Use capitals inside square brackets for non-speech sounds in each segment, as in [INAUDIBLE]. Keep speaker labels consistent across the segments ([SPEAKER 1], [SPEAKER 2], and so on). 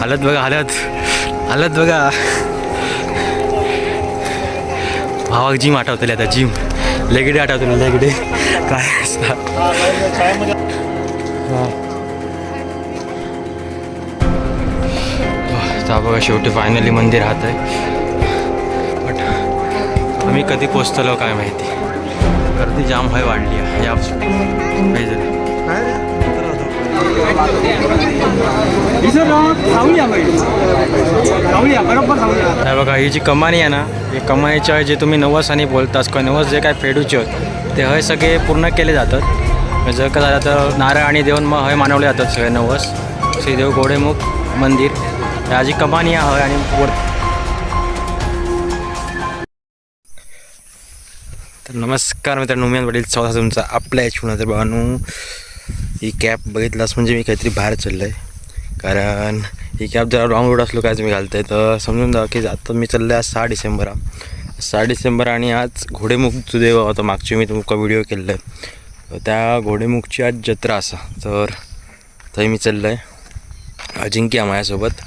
[SPEAKER 1] हालत बघा हालत. हालत बघा. भावाक जिम आठवतले आता जिम लेगडे आठवतले लेगडे काय असतात बघा शेवटी फायनली मंदिर राहत आहे बट आम्ही कधी पोचतलो काय माहिती? गर्दी जाम व्हाय वाढली आहे. या नाही बघा ही जी कमानी आहे ना ही कमानीच्या जे तुम्ही नवस आणि बोलतास किंवा नवस जे काय फेडूचे होत ते हय सगळे पूर्ण केले जातात. जर का झालं तर नारळ आणि देऊन मग हय मानवले जातात सगळे नवस. श्रीदेव गोडेमुख मंदिर. ह्या जी कमानी आहे हय आणि वर नमस्कार मित्रांनो मी वडील चौथा तुमचा आपल्या याची तर भावानू ही कॅब बघितलास म्हणजे मी काहीतरी बाहेर चाललो आहे कारण ही कॅब जरा लाँग रोड असलो काय तुम्ही आहे तर समजून जा की आता मी चाललो आहे आज सहा डिसेंबर सहा डिसेंबर आणि आज घोडेमुख जो देव होता. मागची मी तुमका व्हिडिओ केलेला आहे. त्या घोडेमुखची आज जत्रा असा. तर थंय मी चाललो आहे अजिंक्य आहे माझ्यासोबत.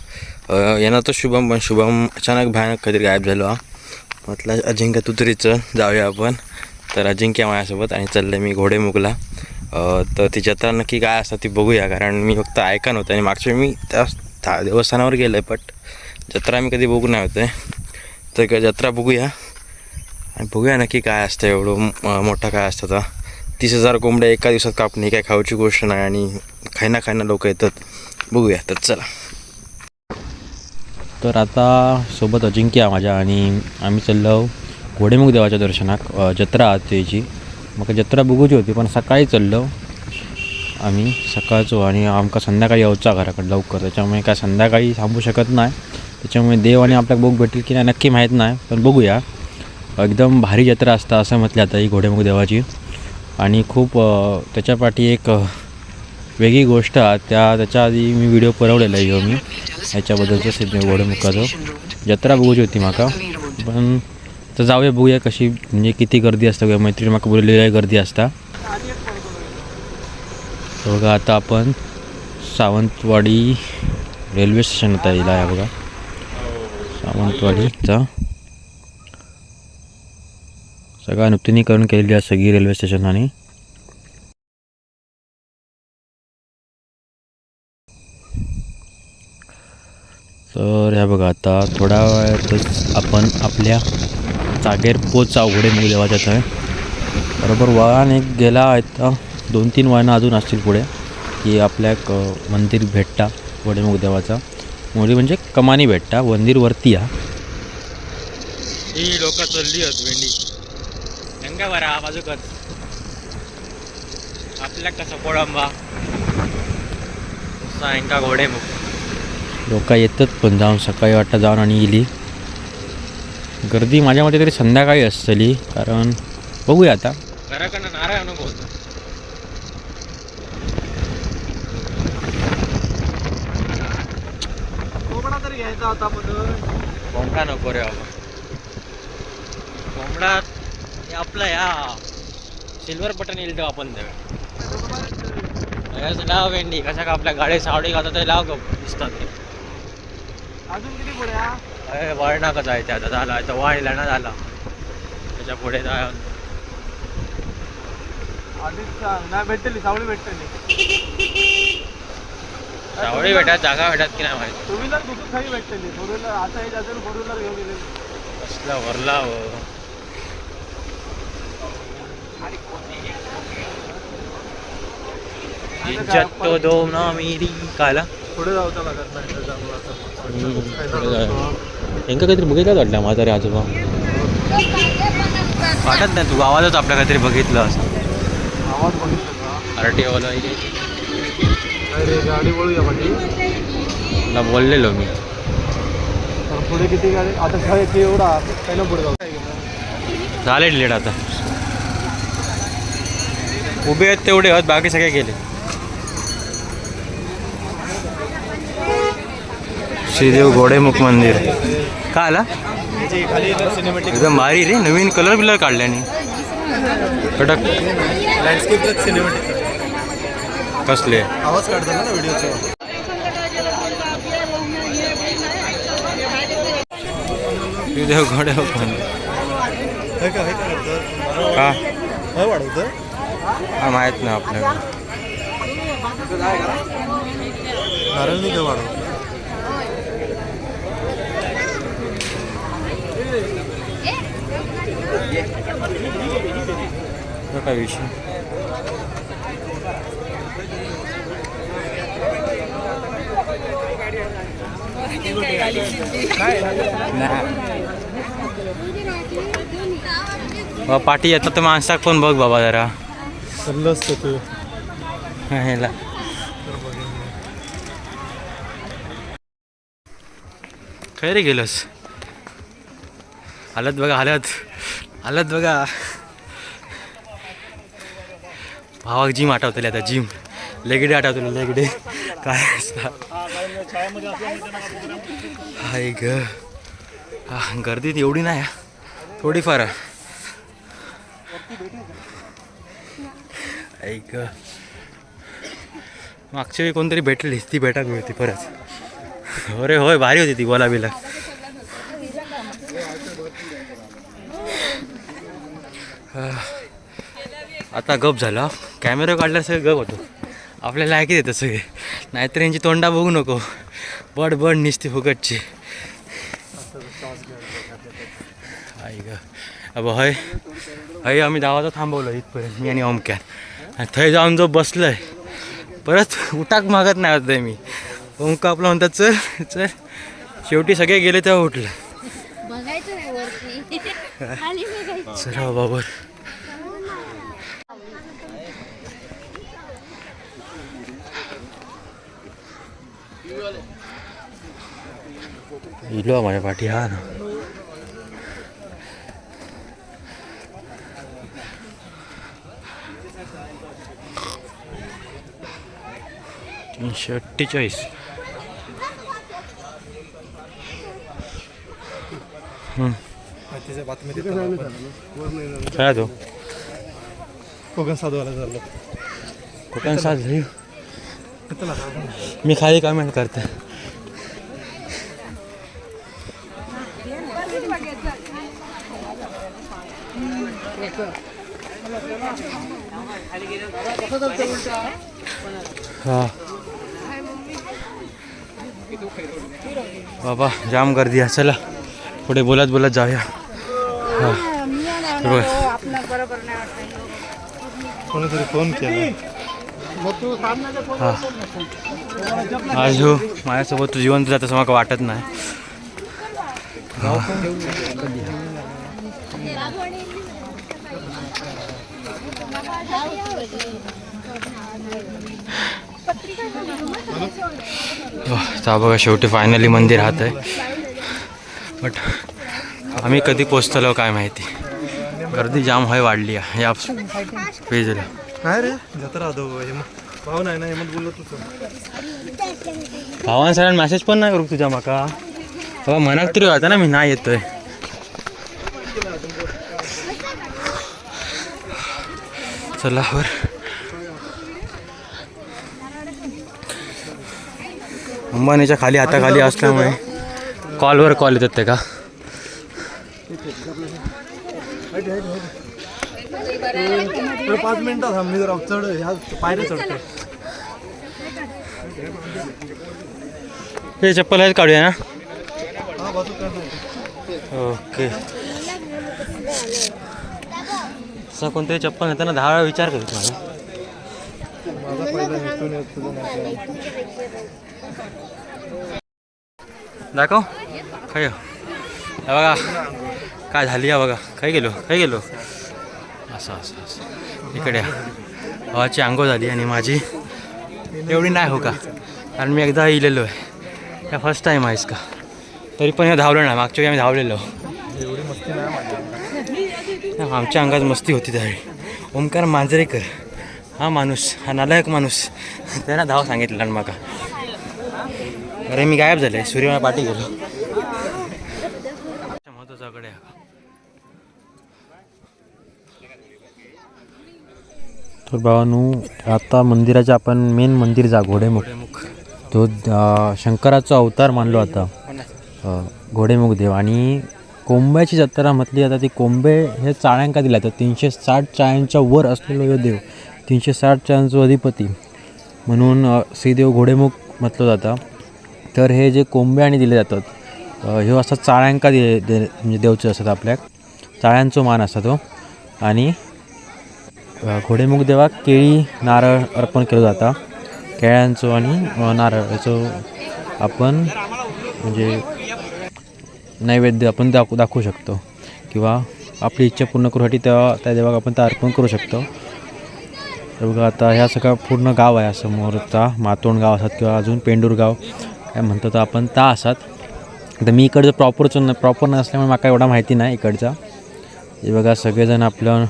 [SPEAKER 1] येणार तो शुभम पण शुभम अचानक भयानक काहीतरी गायब झालो हा. म्हटलं अजिंक्य तू जाऊया आपण. तर अजिंक्य माझ्यासोबत आणि चाललं मी घोडेमुखला तर ती जत्रा नक्की काय असतात ती बघूया कारण मी फक्त ऐका नव्हतं आणि मागच्या वेळी मी त्या देवस्थानावर गेलो आहे बट जत्रा मी कधी बघू नाही होते तर जत्रा बघूया. आणि बघूया नक्की काय असतं एवढं मोठा काय असतं आता. तीस हजार कोंबड्या एका दिवसात कापणे काय खाऊची गोष्ट नाही आणि खायना खायना लोक येतात. बघूया तर चला. तर आता सोबत अजिंक्य माझ्या आणि आम्ही चाललो घोडेमुख देवाच्या दर्शनाक जत्रा आजची त्याची मग जत्रा बघूची होती पण सकाळी चल्लो. आम्ही सकाळचो आणि आमका संध्याकाळी यावचा घराकडे लवकर. त्याच्यामुळे काय संध्याकाळी थांबू शकत नाही. त्याच्यामुळे देव आणि आपल्याला बघ भेटेल की नाही नक्की माहीत नाही. पण बघूया. एकदम भारी जत्रा असता असं म्हटलं आता ही घोडेमुख देवाची. आणि खूप त्याच्यापाठी त्याच्या पाठी एक वेगळी गोष्ट त्या त्याच्या आधी मी व्हिडिओ पुरवलेला आहे मी. ह्याच्याबद्दलचं सिद्ध घोडेमुखाचं. जत्रा बघूची होती म्हाका पण तर जाऊया बघूया कशी म्हणजे किती गर्दी असता मैत्रीण माका बोललेली गर्दी असता. बघा आता आपण सावंतवाडी रेल्वे स्टेशन आता येईल आहे बघा. सावंतवाडीचा सगळ्या नूतनीकरण केलेली आहे सगळी रेल्वे स्टेशन आणि तर ह्या बघा आता थोड्या वेळातच आपण आपल्या जागेर पोच अवघडे मुली देवाच्यात आहे बरोबर वाहन एक गेला आता दोन तीन वाहनं अजून असतील पुढे की आपल्या एक अ, मंदिर भेटता वडेमुख देवाचा मोठी म्हणजे कमानी भेटता मंदिर वरती हा ही लोक चालली आहेत भेंडी हेंगा बरा बाजूकच आपल्या कसा कोळंबा? घोडेमुख. लोक येतात पण जाऊन सकाळी वाटतं जाऊन आणि गेली गर्दी माझ्या मते तरी संध्याकाळी असतली कारण बघूया आता. घराकडनं नाराय नको होतं
[SPEAKER 2] कोंबडा तरी घ्यायचा होता पण
[SPEAKER 1] कोंबडा नको रे बाबा. कोंबडा हे आपलं या सिल्वर बटन येईल तेव्हा आपण त्यावेळेस लाव भेंडी कशा का आपल्या गाडी सावडी घालतात ते लाव दिसतात ते.
[SPEAKER 2] अजून किती पुढे हा?
[SPEAKER 1] अरे वळणाकच आहे ते आता झाला आता वाढला ना झाला त्याच्या पुढे
[SPEAKER 2] आधीच. नाही भेटली सावळी भेटली
[SPEAKER 1] सावडी भेटत जागा भेटत की नाही माहिती
[SPEAKER 2] टू व्हीलर दुसरी खाली भेटली फोर व्हीलर आता हे जातं फोर व्हीलर घेऊन गेले
[SPEAKER 1] कसला वरला इज्जत दो ना मेरी काला
[SPEAKER 2] पुढे लागत नाही त्याच्यामुळे असं.
[SPEAKER 1] यांका काहीतरी बघितलं वाटलं म्हातारे आजोबा? वाटत नाही तू आवाजच आपल्या काहीतरी बघितलं असं.
[SPEAKER 2] आवाज बघितलं
[SPEAKER 1] आर टी ओला
[SPEAKER 2] अरे गाडी वळूया पाठी
[SPEAKER 1] मला बोललेलो मी.
[SPEAKER 2] तर पुढे किती गाडी? आता एवढा ना पुढे जाऊ.
[SPEAKER 1] झाले डिलेट आता. उभे आहेत तेवढे आहेत बाकी सगळे गेले. श्रीदेव घोडेमुख मंदिर. का आला?
[SPEAKER 2] खाली सिनेमॅटिक
[SPEAKER 1] एकदम भारी रे नवीन कलर बिलर काढल्याने कडक कसले?
[SPEAKER 2] आवाज काढतो ना व्हिडिओचा.
[SPEAKER 1] देव घोडे पण
[SPEAKER 2] हे का हे
[SPEAKER 1] माहीत नाही आपल्याला.
[SPEAKER 2] काय
[SPEAKER 1] विषय. नाही. पाठी येतात तर माणसाक पण बघ बाबा जरा.
[SPEAKER 2] सल्लं असतं ते.
[SPEAKER 1] ह्याला काय रे गेलस? हालत बघा हालत. हालत बघा. भावाक जिम आठवतले आता जिम लेगडे आठवतले लेगडे. काय असतात हाय ग. गर्दी गर्दीत एवढी नाही थोडीफार. ऐक मागच्या वेळी कोणतरी भेटली ती भेटा होती परत. अरे होय भारी होती ती बोला बिला आता गप झाला कॅमेरा काढला सगळं गप होतो. आपल्याला ऐकत येतं सगळे. नाहीतर यांची तोंडा बघू नको. बड बड निसते फुकटची. आई ग. अब हय. हय आम्ही दावाचा थांबवलं इथपर्यंत मी आणि ओमक्यान आणि थंय जाऊन जो बसलोय परत उठाक मागत नाही होतं मी. ओमका आपलं म्हणतात चल चल. शेवटी सगळे गेले तेव्हा उठलं.
[SPEAKER 3] बघायचं नाही [LAUGHS] वरती खाली बघायचं
[SPEAKER 1] चला बाबर इलो माझ्या पाठी हा ना। तीनशे अठ्ठेचाळीस
[SPEAKER 2] तिच्या बातमी देतात
[SPEAKER 1] काय तो
[SPEAKER 2] कोकण साधवायला झालं
[SPEAKER 1] कोकण साथ झाली मी खाली कमेंट करते हा। बाबा जाम गर्दी आहे चला। पुढे बोलत बोलत जाऊया हा। हे
[SPEAKER 2] कोणीतरी फ़ोन केला
[SPEAKER 1] हा। आज हो माझ्यासोबत तू जिवंत जात असं मला वाटत नाही ता बघा शेवटी फायनली मंदिर राहत आहे. बट आम्ही कधी पोचतलो काय माहिती. गर्दी जाम होय वाढली आहे. या पेजला
[SPEAKER 2] काय रे? जत्रा आदो हेम भाऊ नाही ना हेमंत बोललो तुझं
[SPEAKER 1] भावान सरांनी मेसेज पण नाही करू तुझ्या माका? बाबा मनाक तरी होता ना मी नाही येतोय. चला वर. अंबानीच्या खाली हाताखाली असल्यामुळे. कॉलवर कॉल येतात ते का?
[SPEAKER 2] पाच मिनिटात थांब मी जरा चढ ह्या पायऱ्या चढतो
[SPEAKER 1] हे चप्पल आहेत काढूया ना?
[SPEAKER 2] हा.
[SPEAKER 1] ओके. असं कोणतरी चप्पल घेताना दहा वेळा विचार करतो मला दाखव काय हे बघा काय झाली या बघा. काय गेलो काय गेलो. असं असं असं. इकडे भावाची आंघोळ झाली आणि माझी एवढी नाही हो का? कारण मी एकदा इलेलो आहे. या फर्स्ट टाईम आहेस का? तरी पण हे धावलं नाही. मागच्या वेळी आम्ही धावलेलो.
[SPEAKER 2] एवढी मस्ती नाही
[SPEAKER 1] आमच्या अंगात मस्ती होती त्यावेळी. ओमकार मांजरेकर. हा माणूस हा नालायक माणूस. त्यांना धाव सांगितलं आणि माका. अरे मी गायब झाले सूर्यमा पाठी गेलो महत्त्वाचा कडे तर भावानू आता मंदिराच्या आपण मेन मंदिर जा घोडेमुख. तो शंकराचा अवतार मानलो आता. घोडेमुख देव. आणि कोंब्याची जत्रा म्हटली आता ती कोंबे हे चाळ्यांका दिला. तर तीनशे साठ चाळ्यांच्या वर असलेलो देव. तीनशे साठ चाळ्यांचो अधिपती. म्हणून श्रीदेव घोडेमुख म्हटलं जातं. तर हे जे कोंबे आणि दिले जातात ह्यो असा चाळ्यांका दिले दे म्हणजे देवचे असतात आपल्याक चाळ्यांचो मान असता तो. आणि घोडेमुख देवाक केळी नारळ अर्पण केलं जातं. केळ्यांचो आणि अ, नारळ आपण म्हणजे नैवेद्य आपण दाखवू दाखवू शकतो. किंवा आपली इच्छा पूर्ण करूसाठी तेव्हा त्या देवाक आपण ते अर्पण करू शकतो. तर बघा आता ह्या सगळं पूर्ण गाव आहे समोरचा मातोंड गाव असतात किंवा अजून पेंडूर गाव. काय म्हणतो तर आपण? ता तर मी इकडचं प्रॉपरचं प्रॉपर नसल्यामुळे मला एवढा माहिती नाही इकडचा. हे बघा सगळेजण आपलं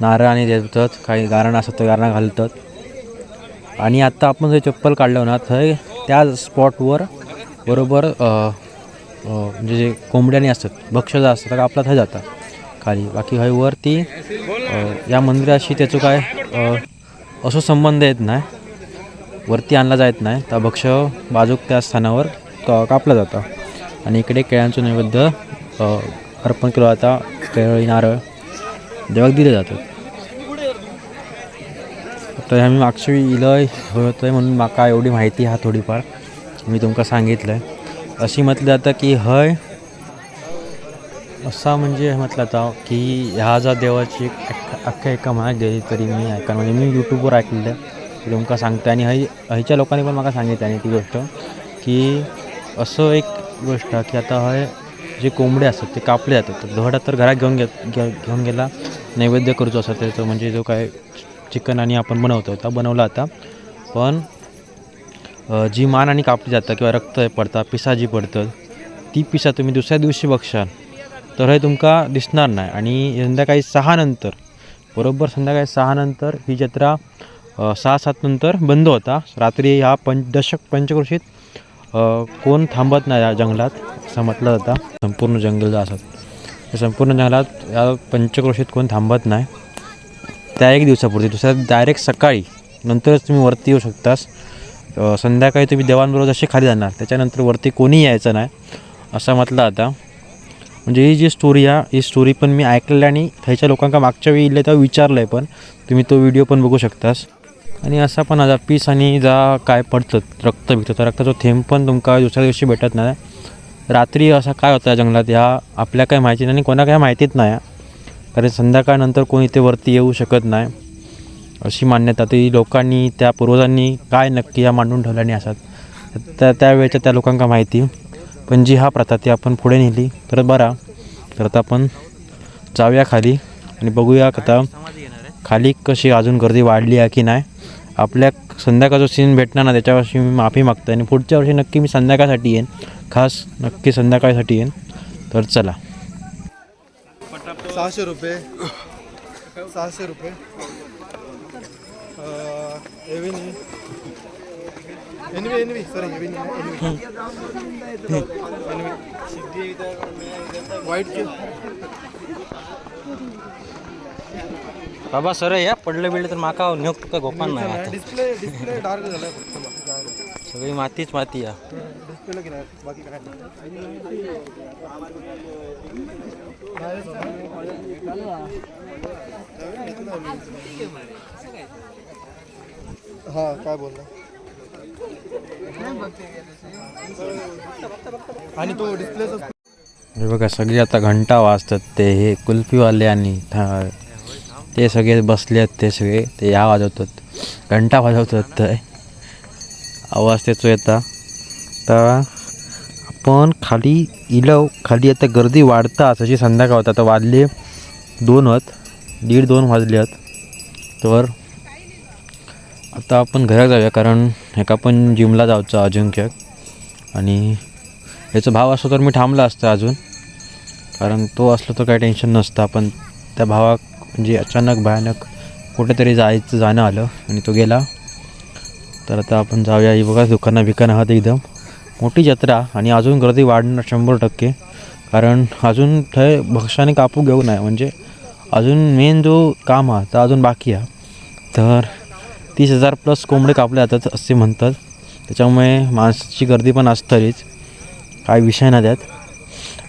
[SPEAKER 1] नारळ आणि देतात काही गारण असतात ते गारणं घालतात. आणि आत्ता आपण जे चप्पल काढलं ना थंय त्या स्पॉटवर बरोबर म्हणजे जे कोंबड्याने असतात भक्ष्य असतात तर आपला थंय जातात खाली. बाकी हय वरती या मंदिराशी त्याचं काय असं संबंध येत नाही. वरती आणला जात नाही. तर भक्ष्य बाजूक त्या स्थानावर क- कापलं जातं. आणि इकडे केळ्यांचं नैवेद्य अर्पण केलं जातं. केळी नारळ देवाक दिले जातात. तर आम्ही मागच्या वेळी इलय होत आहे म्हणून माका एवढी माहिती हा थोडीफार मी तुमका सांगितलं आहे अशी म्हटलं जातं की हय असा म्हणजे म्हटलं जातं की ह्या ज्या देवाची अख्ख्या एका मनात गेली तरी मी ऐका म्हणजे मी यूट्यूबवर ऐकलेलं आहे. की तुमका सांगते आणि हय हयच्या लोकांनी पण मला सांगितलं आणि ती गोष्ट की असं एक गोष्ट की आता हय जे कोंबडे असतात ते कापले जातात. तर धडा तर घरात घेऊन घेत घे- घेऊन गेला नैवेद्य करूचो असं त्याचं म्हणजे जो काय चिकन आणि आपण बनवतो तो बनवला आता. पण जी मान आणि कापली जातं किंवा रक्त पडतात पिसा जी पडतं ती पिसा तुम्ही दुसऱ्या दिवशी बघशाल. तर हे तुमका दिसणार नाही. आणि संध्याकाळी सहा नंतर बरोबर संध्याकाळी सहा नंतर ही जत्रा सहा सात नंतर बंद होता. रात्री ह्या पंच दशक पंचक्रोशीत कोण थांबत नाही या जंगलात असं म्हटलं जातं. संपूर्ण जंगल असत संपूर्ण जंगलात या पंचक्रोशीत कोण थांबत नाही. त्या एक दिवसापुरती दुसऱ्या डायरेक्ट सकाळी नंतरच तुम्ही वरती येऊ शकतास. संध्याकाळी तुम्ही देवांबरोबर जसे खाली जाणार त्याच्यानंतर वरती कोणी यायचं नाही असं म्हटलं आता म्हणजे ही जी स्टोरी आहे ही स्टोरी पण मी ऐकलेली आणि थंयच्या लोकांका मागच्या वेळी इले तेव्हा विचारलं आहे पण तुम्ही तो व्हिडिओ पण बघू शकतास. आणि असा पण आता पीस आणि जा काय पडतं रक्त बिकतं. तर रक्ताचा थेंब पण तुमका दुसऱ्या दिवशी भेटत नाही. रात्री असा काय होतं या जंगलात? ह्या आपल्या काय माहिती नाही आणि कोणा काय माहितीच नाही. कारण संध्याकाळनंतर कोणी इथे वरती येऊ शकत नाही. अशी मान्यता. ती लोकांनी त्या पूर्वजांनी काय नक्की या मांडून ठेवल्याने असतात त्या त्यावेळेच्या त्या लोकांका माहिती. पण जी हा प्रथा ती आपण पुढे नेली. तर बरा. तर आता आपण जाऊया खाली आणि बघूया कथा. खाली कशी अजून गर्दी वाढली आहे की नाही? आपल्या संध्याकाळचा सीन भेटणार ना त्याच्यावर्षी मी माफी मागतो आणि पुढच्या वर्षी नक्की मी संध्याकाळसाठी येईन. खास नक्की संध्याकाळसाठी येईन. तर चला.
[SPEAKER 2] सहाशे रुपये. सहाशे रुपये. एव्हिनी. एनवी एनवी. सॉरी एव्हिनी एनवी. वाईट
[SPEAKER 1] बाबा सर या. पडलं बिडलं तर माका नेऊ का गोपान नाही आता.
[SPEAKER 2] डिस्प्ले डिस्प्ले डार्क नाही.
[SPEAKER 1] सगळी मातीच माती या
[SPEAKER 2] हा काय बोलला? आणि तो डिस्प्लेचा
[SPEAKER 1] हे बघा सगळे आता घंटा वाजतात ते हे कुल्फीवाले आणि ते सगळे बसले आहेत ते सगळे. ते या वाजवतात. घंटा वाजवतात तर आवाज त्याचो येता. तर आपण खाली इलव खाली आता गर्दी वाढता जशी संध्याकाळ होता. आता वाजले दोन होत. दीड दोन वाजले आहेत तर आता आपण घरात जाऊया. कारण ह्याका पण जिमला जायचं अजिंक्य आणि याचा भाव असतो तर मी थांबला असता अजून. कारण तो असलो तर काही टेन्शन नसतं. पण त्या भावाक म्हणजे अचानक भयानक कुठेतरी जायचं जाणं आलं आणि तो गेला. तर आता आपण जाऊया. ही बघा दुकानं बिकानं आहात एकदम. मोठी जत्रा आणि अजून गर्दी वाढणार शंभर टक्के. कारण अजून थंय भक्षाने कापू घेऊ नये. म्हणजे अजून मेन जो काम हा तर अजून बाकी आहे. तर तीस हजार प्लस कोंबडे कापले जातात असे म्हणतात. त्याच्यामुळे माणसाची गर्दी पण असतरीच काय विषय नाही त्यात.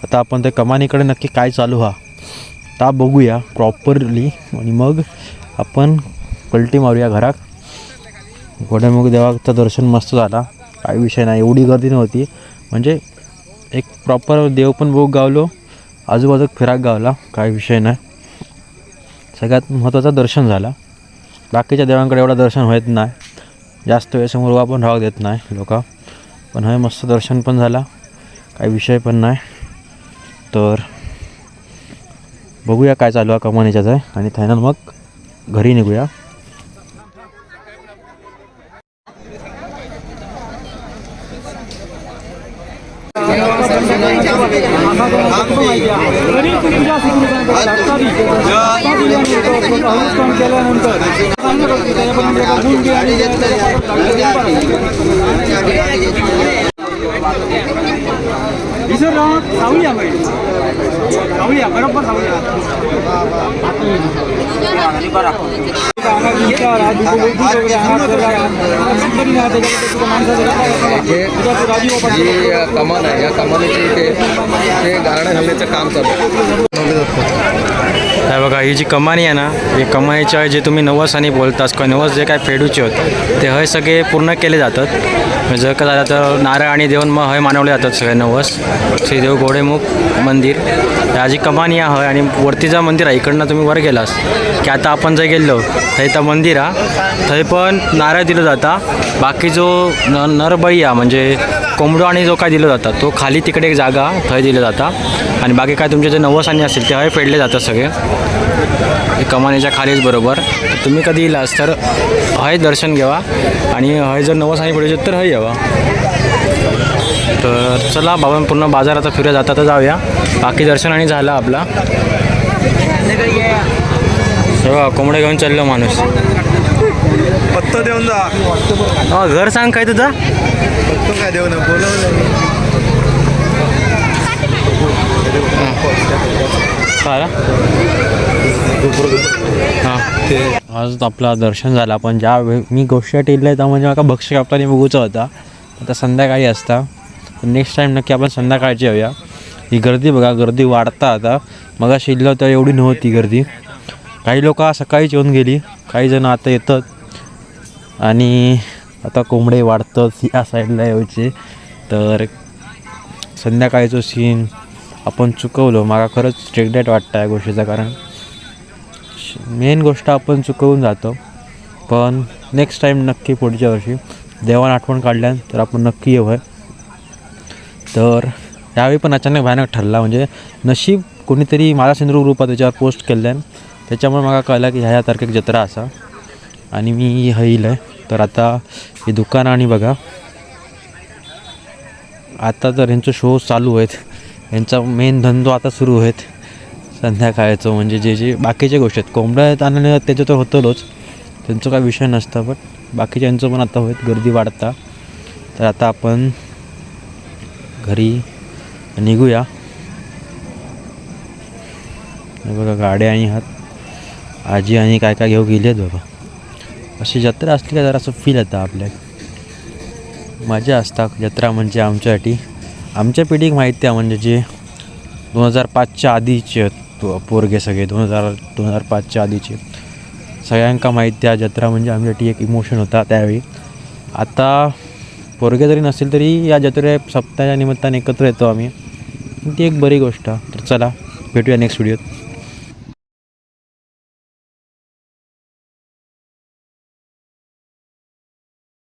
[SPEAKER 1] आता आपण त्या कमानीकडे नक्की काय चालू हा? आता बघूया प्रॉपरली आणि मग आपण पलटी मारूया घरात. घोड्यामुख देवाचं दर्शन मस्त झाला. काही विषय नाही एवढी गर्दी नव्हती. म्हणजे एक प्रॉपर देव पण बघू गावलो आजूबाजूक फिराक गावला काही विषय नाही. सगळ्यात महत्त्वाचं दर्शन झाला. बाकीच्या देवांकडे एवढं दर्शन होत नाही. जास्त वेळेसमोर उभा पण राहू देत नाही लोक. पण हे मस्त दर्शन पण झाला. काही विषय पण नाही. तर बघूया काय चालू आहे कमानीच्याच आहे. आणि थायनल मग घरी निघूया.
[SPEAKER 4] जी कमान आहे या कमानीचे ते ते गारणं घालण्याचं काम चालू आहे.
[SPEAKER 5] काय बघा ही जी कमानी आहे ना ही कमानीच्या जे तुम्ही नवसाने बोलतास किंवा नवस जे काय फेडूचे होत ते हय सगळे पूर्ण केले जातात. म्हणजे जर का झालं तर नारळ आणि देऊन मग हय मानवले जातात सगळे नवस. श्रीदेव घोडेमुख मंदिर. ह्या जी कमानी आहे हय आणि वरतीचा मंदिर आहे इकडनं तुम्ही वर गेलास की आता आपण जर गेलो तर तर मंदिर हा थंय पण नारळ दिलं जाता. बाकी जो न नरबळी आहे म्हणजे कोंबडो आणि जो काय दिलं जाता तो खाली तिकडे एक जागा थंय दिलं जाता. आणि बाकी काय तुमचे जे नवसानी असतील ते हय फेडले जातात सगळे. हे कमानीच्या खालीच बरोबर. तर तुम्ही कधी येलास तर हय दर्शन घ्यावा. आणि हय जर नवसानी पडायचे तर हय यावा. तर चला बाबा पूर्ण बाजारात फिरत जाता तर जाऊया. बाकी दर्शन आणि झालं आपला. तेव्हा कोंबडे घेऊन चाललो माणूस.
[SPEAKER 2] पत्ता देऊन जा.
[SPEAKER 5] हा घर सांग काय तुझं?
[SPEAKER 2] पत्तो देऊ ना बोलवलं
[SPEAKER 5] हां.
[SPEAKER 1] ते आज आपला दर्शन झाला. पण ज्या मी गोष्ट टेललं त्या म्हणजे मला भक्ष कापताना बघूचा होता. आता संध्याकाळी असता. नेक्स्ट टाईम नक्की आपण संध्याकाळची येऊया. ही गर्दी बघा गर्दी वाढता आता. मग शिल्लक तर एवढी नव्हती गर्दी. काही लोक सकाळीच येऊन गेली. काही जण आता येतात. आणि आता कोंबडे वाढतात या साईडला यायचे. तर संध्याकाळीचं सीन आपण चुकवलं मला खरंच स्ट्रेगडेट वाटतं या गोष्टीचं कारण मेन गोष्ट आपण चुकवून जातो. पण नेक्स्ट टाईम नक्की पुढच्या वर्षी देवान आठवण काढल्या तर आपण नक्की येऊ आहे तर यावेळी पण अचानक भयानक ठरला. म्हणजे नशीब कोणीतरी माझा सिंधू ग्रुपात त्याच्यावर पोस्ट केल्यान त्याच्यामुळे मला कळलं की ह्या ह्या तारखेक जत्रा असा. आणि मी येईल आहे तर आता हे दुकान आणि बघा. आता तर ह्यांचं शो चालू आहेत. यांचा मेन धंदो आता सुरू आहेत. संध्याकाळचं म्हणजे जे जे बाकीच्या गोष्टी आहेत. कोंबड्या आहेत आणि त्याचं तर होतलोच. त्यांचं काय विषय नसतं पण बाकीच्यांचं पण आता होत. गर्दी वाढता. तर आता आपण घरी निघूया. बघा गाड्या आणि हात. आजी आणि काय काय घेऊ गेली आहेत बाबा अशी जत्रा असली का जरासं फील येतं आपल्या. मजा असता जत्रा म्हणजे आमच्यासाठी. आमच्या पिढीक माहिती आहे म्हणजे जे दोन हजार पाचच्या आधीचे पोरगे सगळे दोन हजार दोन हजार पाचच्या आधीचे. सगळ्यांका माहिती आहे जत्रा म्हणजे आमच्यासाठी एक इमोशन होता त्यावेळी. आता पोरगे जरी नसेल तरी या जत्रे सप्ताहाच्या निमित्ताने एकत्र येतो आम्ही. ती एक बरी गोष्ट तर चला भेटूया नेक्स्ट व्हिडिओत